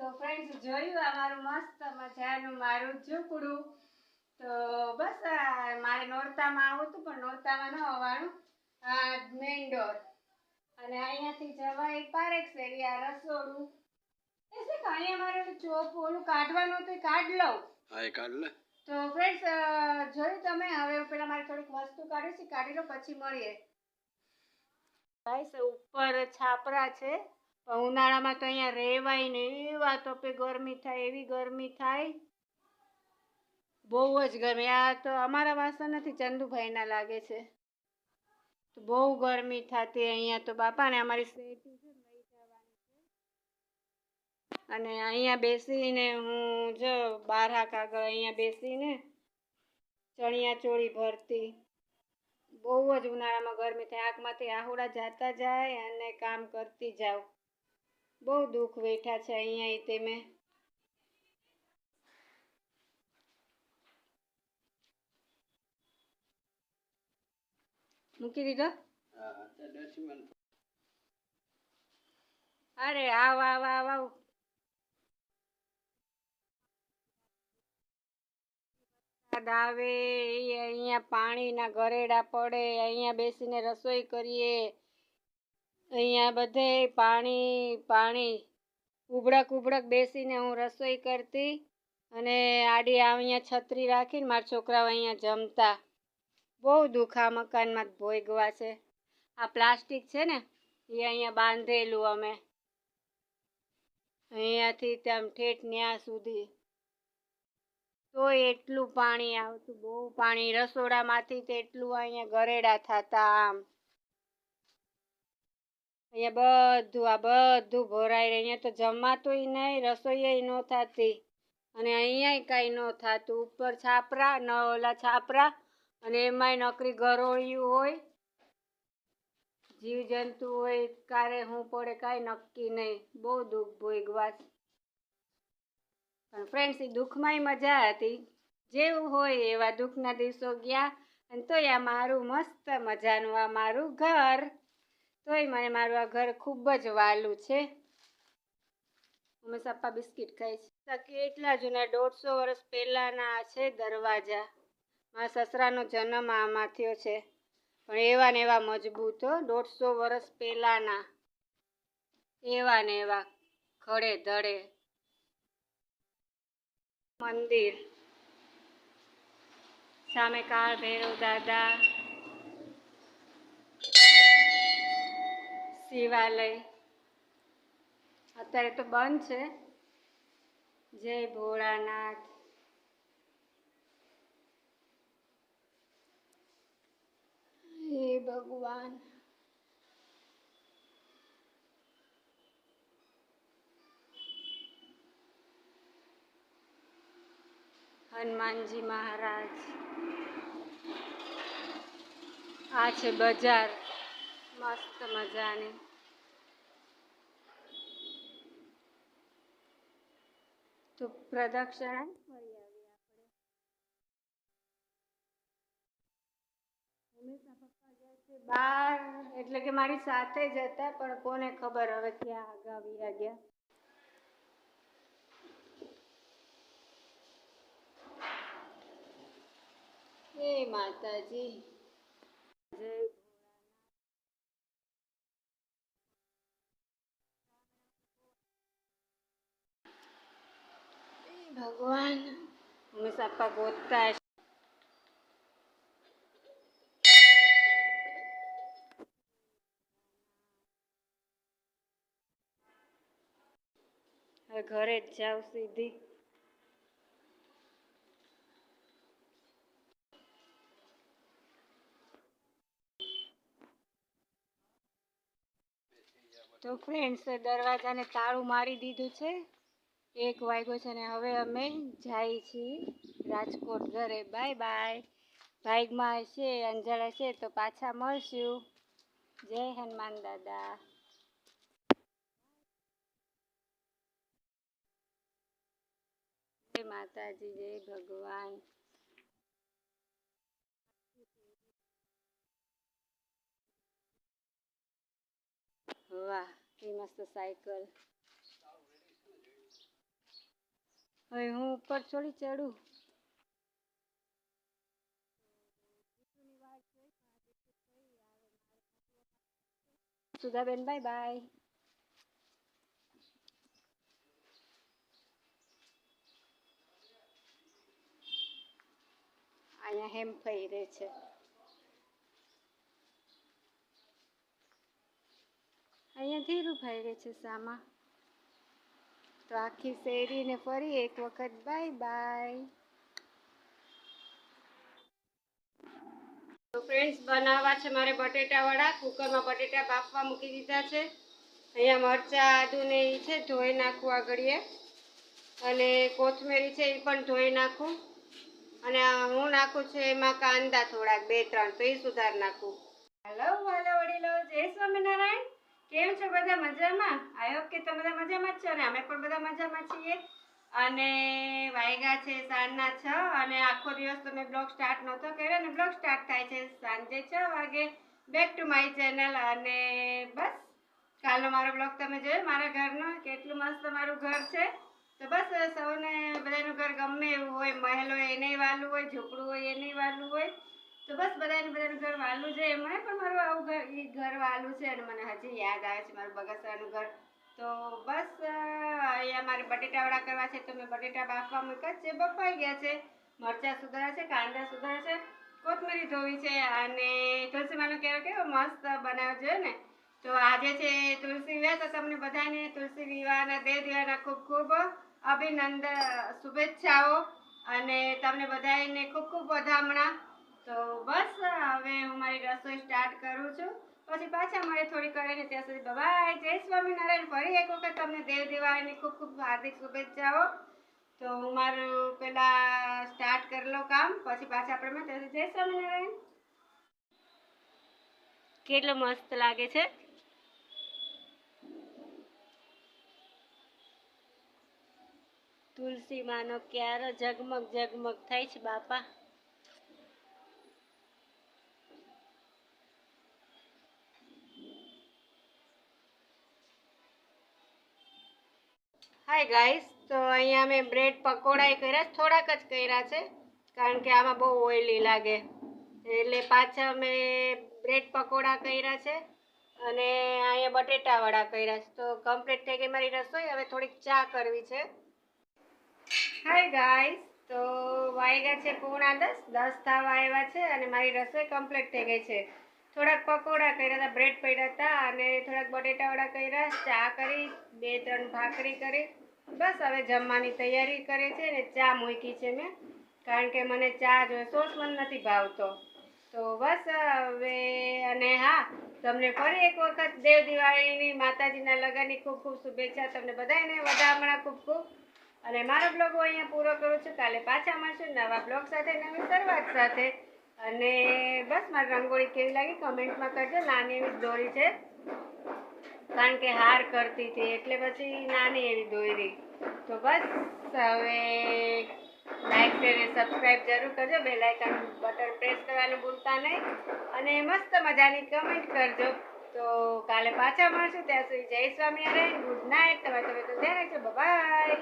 તો ફ્રેન્ડ્સ જોયું અમારું મસ્ત મજાનું મારું ઝૂંપડું? તો બસ મારે નોરતામાં આવું હતું પણ નોરતામાં ન આવવાનું. આ મેઇન ડોર અને અહીંયાથી જવાય શેરી આ રસોડું. એ છે કે અહીંયા મારે ચોપ ઓલું કાઢવાનું હતું કાઢ લઉં. હા એ કાઢ લે. તો ફ્રેન્ડ્સ જોયું તમે? હવે પેલા મારે થોડીક વસ્તુ કાઢી છે કાઢી લો પછી મળીએ. ગાઈસ ઉપર છાપરા છે. ઉનાળામાં તો અહીંયા રહેવાય ને એવા તપે ગરમી થાય, એવી ગરમી થાય. બહુ જ ગરમી. આ તો અમારા વાસણ નથી, ચંદુભાઈના લાગે છે. તો બહુ ગરમી થતી અહીંયા તો બાપાને અમારી શેરડી છે ને લઈ અને અહીંયા બેસીને હું જો બારહાક આગળ અહીંયા બેસીને ચણિયા ચોળી ભરતી. બહુ જ ઉનાળામાં ગરમી થાય. આંખમાંથી આહુડા જાતા જાય અને કામ કરતી જાઉં. બહુ દુઃખ વેઠા છે અહીંયા તે મેં. મૂકી દીધો? અરે આવ આવ આવ આવ. આવે અહીંયા પાણીના ગરેડા પડે અહીંયા બેસીને રસોઈ કરીએ. અહીંયા બધે પાણી પાણી ઉબડક ઉબડક બેસીને હું રસોઈ કરતી અને આડી અહીંયા છત્રી રાખીને મારા છોકરાઓ અહીંયા જમતા. બહુ દુઃખ મકાનમાં ભોગવા છે. આ પ્લાસ્ટિક છે ને, એ અહીંયા બાંધેલું અમે. અહીંયાથી તેમ ઠેઠ ન્યા સુધી. તો એટલું પાણી આવતું, બહુ પાણી. રસોડામાંથી તેટલું અહીંયા ગરેડા થતા આમ. અહીંયા બધું, આ બધું ભરાય રહે અહીંયા તો જમાતુંય નહીં રસોઈ ન થતી. અને અહીંયા કાંઈ ન થતું. ઉપર છાપરા, ન ઓલા છાપરા, અને એમાંય નકરી ગરોળિયું હોય. જીવજંતુ હોય, કારે હું પડે, કાંઈ નક્કી નહીં. બહુ દુઃખ ભોગવા છે. પણ ફ્રેન્ડ્સ એ દુઃખમાંય મજા હતી. જેવું હોય એવા દુઃખના દિવસો ગયા. અને તોય આ મારું મસ્ત મજાનું, આ મારું ઘર. તોય મને મારું આ ઘર ખૂબ જ વાલું છે. હંમેશા પપ્પા બિસ્કિટ ખાય છે. કેટલા જૂના દોઢસો વર્ષ પહેલાંના છે દરવાજા. મારા સસરાનો જન્મ આમાં થયો છે. પણ એવા ને એવા મજબૂત દોઢસો વર્ષ પહેલાંના. એવા ને એવા ખડે ધડે. મંદિર. સામે કાળ ભૈરવ દાદા. શિવાલય. અત્યારે તો બંધ છે. જય ભોળાનાથ. હે ભગવાન. હનુમાનજી મહારાજ. આ છે બજાર. મસ્ત મજાની. તો પ્રદક્ષિણા. ફરી આવી આપણે હંમેશા પપ્પા જાય છે બહાર, એટલે કે મારી સાથે જ હતા પણ કોને ખબર હવે ક્યાં આગા વ્યા ગયા. હે માતાજી. જય હે ભગવાન હવે ઘરે જ જાઉં સીધી. તો ફ્રેન્ડ્સ દરવાજાને તાળું મારી દીધું છે? એક વાગ્યો છે ને હવે અમે જાય છીએ રાજકોટ ઘરે. Bye bye. ભાઈગમાં હશે અંજળ હશે તો પાછા મળશું. જય હનુમાન દાદા. જય માતાજી, જય ભગવાન. વાહ, એ મસ્ત સાયકલ. હવે હું ઉપર છોડી ચડું. સુધાબેન બાય બાય અહીંયા હેમ થઈ રહે છે. અહીંયા ધીરું ફઈ રહે છે સામા. તો આખી શેરીને ફરી એક વખત બાય બાય તો ફ્રેન્ડ્સ બનાવવા છે મારે બટેટા વડા કુકરમાં બટેટા બાફવા મૂકી દીધા છે. અહીંયા મરચાં આદુ ને એ છે ધોઈ નાખું આગળીએ. અને કોથમેરી છે એ પણ ધોઈ નાખું. અને હું નાખું છું એમાં કાંદા થોડાક બે ત્રણ તો એ સુધાર નાખું. હેલો હેલો વડીલો. જય સ્વામિનારાયણ. કેમ છો બધા મજામાં? આઈ હોપ કે તમે બધા મજામાં જ છો ને. અમે પણ બધા મજામાં છીએ. અને વાયગા છે સાંજના છ અને આખો દિવસ તમે બ્લોગ સ્ટાર્ટ નહોતો કર્યો અને બ્લોગ સ્ટાર્ટ થાય છે સાંજે છ વાગે. બેક ટુ માય ચેનલ અને બસ, કાલનો મારો બ્લોગ તમે જોયો મારા ઘરનો, કેટલું મસ્ત મારું ઘર છે. તો બસ, સૌને બધાનું ઘર ગમે એવું હોય, મહેલ હોય, એને વાલું હોય, ઝૂંપડું હોય, એને વાલું હોય. તો બસ બધાને બધાનું ઘર વાલું છે. મને પણ મારું આવું ઘર એ ઘર વાલું છે અને મને હજી યાદ આવે છે મારું બગસરાનું ઘર. તો બસ અહીંયા મારે બટેટાવડા કરવા છે તો મેં બટેટા બાફવા મૂક્યા છે. બફાઈ ગયા છે. મરચાં સુધારા છે, કાંદા સુધારા છે, કોથમીરી ધોવી છે અને તુલસીમાંનો કેવો કેવો મસ્ત બનાવ્યો છે ને? તો આજે છે તુલસી વિવાહ. તો તમને બધાને તુલસી વિવાહના, દેહ દિવાળના ખૂબ ખૂબ અભિનંદન, શુભેચ્છાઓ. અને તમને બધાને ખૂબ ખૂબ વધામણા. તો બસ, હવે હું મારી રસોઈ સ્ટાર્ટ કરું છું. પછી પાછા મળે થોડી કરીને ત્યાં સુધી બાય જય સ્વામિનારાયણ. ફરી એક વખત તમને દેવ દિવાળીની ખૂબ ખૂબ હાર્દિક શુભેચ્છાઓ. તો હું મારું પેલા સ્ટાર્ટ કરી લઉં કામ. પછી પાછા આપણે મળીએ. ત્યાં જય સ્વામિનારાયણ. કેટલો મસ્ત લાગે છે. તુલસી માનો ક્યારો ઝગમગ ઝગમગ થાય છે બાપા. હાય ગાઈસ તો અહીંયા મેં બ્રેડ પકોડા કર્યા. થોડાક જ કર્યા છે. કારણ કે આમાં બહુ ઓઇલી લાગે. એટલે પાછા મેં બ્રેડ પકોડા કર્યા છે. અને અહીંયા બટેટાવાળા કર્યા છે. તો કમ્પ્લીટ થઈ ગઈ મારી રસોઈ. હવે થોડીક ચા કરવી છે. હાય ગાઈસ તો વાગ્યા છે પૂણા દસ. દસ થાવા આવ્યા છે અને મારી રસોઈ કમ્પ્લીટ થઈ ગઈ છે. થોડાક પકોડા કર્યા હતા બ્રેડ પડ્યા હતા અને થોડાક બટેટાવાળા કર્યા. ચા કરી, બે ત્રણ ભાખરી કરી. બસ હવે જમવાની તૈયારી કરે છે ને ચા મૂકી છે મેં. કારણ કે મને ચા જોઈએ સોસ મને નથી ભાવતો. તો બસ હવે અને હા, તમને ફરી એક વખત દેવ દિવાળીની માતાજીના લગ્નની ખૂબ ખૂબ શુભેચ્છા તમને બધાને વધામણા ખૂબ ખૂબ. અને મારો બ્લોગ હું અહીંયા પૂરો કરું છું. કાલે પાછા મળશું નવા બ્લોગ સાથે, નવી શરૂઆત સાથે. અને બસ મારી રંગોળી કેવી લાગી? કમેન્ટમાં કરજો. નાની એવી દોરી છે. કારણ કે હાર કરતી હતી, એટલે પછી નાની એવી દોરી તો બસ, હવે લાઈક શેર અને સબસ્ક્રાઈબ જરૂર કરજો. બે લાઇકન બટન પ્રેસ કરવાનું ભૂલતા નહીં. અને મસ્ત મજાની કમેન્ટ કરજો. તો કાલે પાછા મળશું. ત્યાં સુધી જય સ્વામિનારાયણ. ગુડ નાઇટ તમે તમે તો ધ્યાન રાખજો. બાય